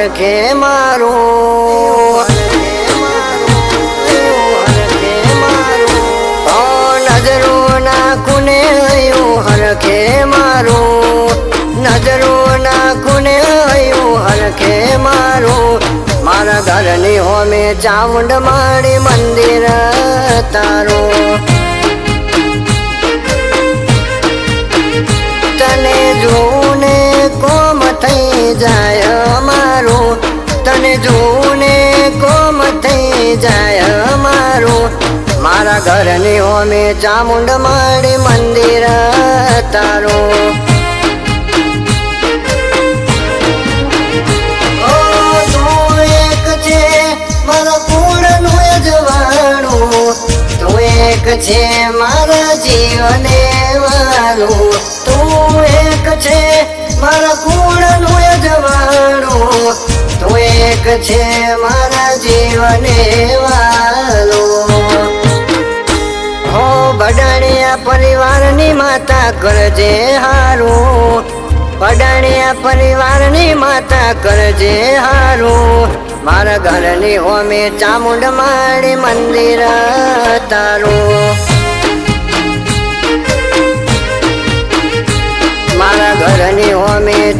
હરખે મારું. મારું. મારું. મારા. ઘરની હોમે ચામુંડ માળી મંદિર તારું. તને જોને કોમ થઈ જાય. મારું જોને કોમ થઈ જાય મારું મારા ઘરની હોમે ચામુંડ માડી મંદિર તારું. એક છે, મારા જીવને વાળું તું એક છે, મારા છે મારા જીવને વાલો. હો બડાણિયા પરિવારની માતા કરજે હારું. બડાણિયા પરિવારની માતા કરજે હારું. મારા ઘરની હોમે ચામુંડ માળી મંદિર તારું.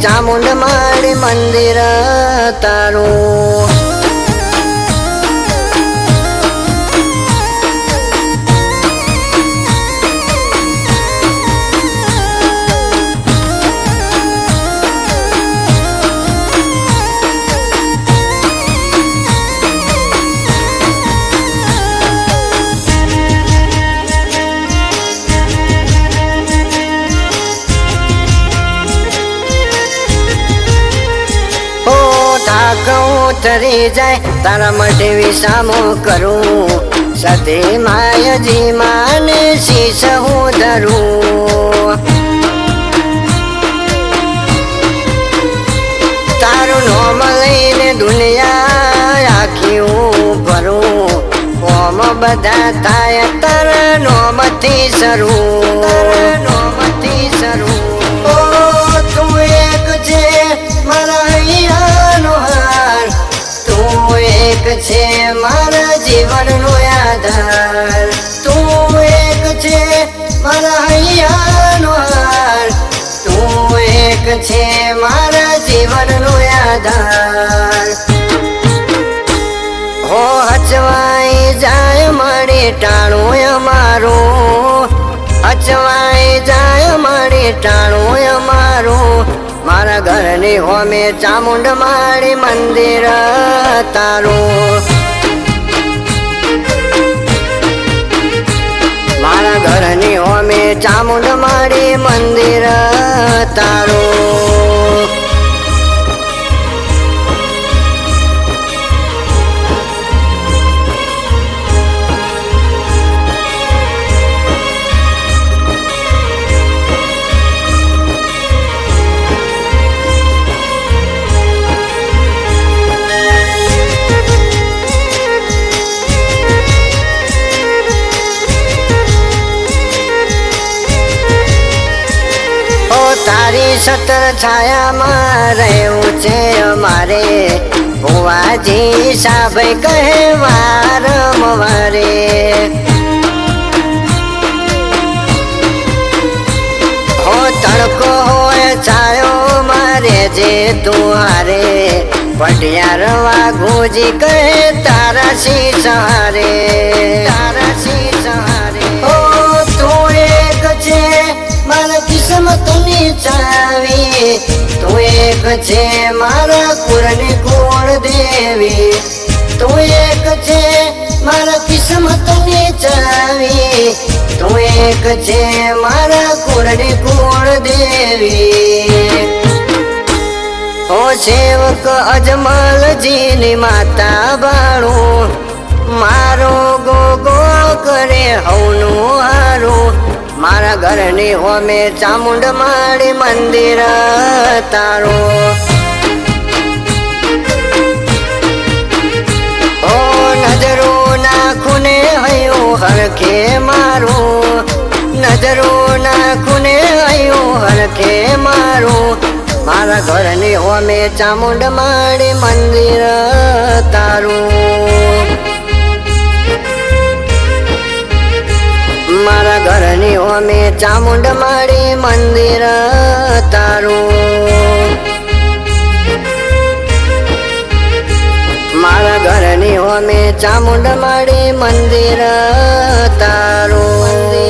ચામુંડ માળી મંદિર તારું. ઉતરી જાય, તારા માટે વિસામો કરું. સતે માયજી માને શીશ હું ધરું. તારું નોમ લઈને દુનિયા આખી હું ભરું. ઓમ બધા થાય, તારા નોમથી શરૂ. નોમથી શરૂ. ટાણું અમારું અચવાઈ જાય મારી ટાણું અમારું મારા. ઘરની હોમે ચામુંડ માળી મંદિર તારું. મારા ઘરની હોમે ચામુંડ મારી મંદિર તારું. તારી સતર છાયામાં રહેવું છે અમારે. ભુવાજી સાભે કહે વારંવારે હો તડકો હોય છાયો મારે જે તું હારે. પટિયાર વાઘુજી કહે તારા સી સહારે તારા સી સહારે ઓ તું એક છે કિસ્મતની ચાવી તું એક છે મારા કુળની કોણ દેવી? તું એક છે મારા કિસ્મતની ચાવી તું એક છે મારા કુળની કોણ દેવી? ઓ સેવક અજમલજીની માતા બાળું મારા ઘરની હોમે ચામુંડ માળી મંદિર તારું. ઓ નજરો નાખું ને હયું હરખે મારું. નજરો નાખું ને હયું હરખે મારું. મારા ઘરની હોમે ચામુંડ માળી મંદિર તારું. મારા ઘરની ઓમે ચામુંડ માડી મંદિર તારું. મારા ઘરની ઓમે ચામુંડ માડી મંદિર તારું.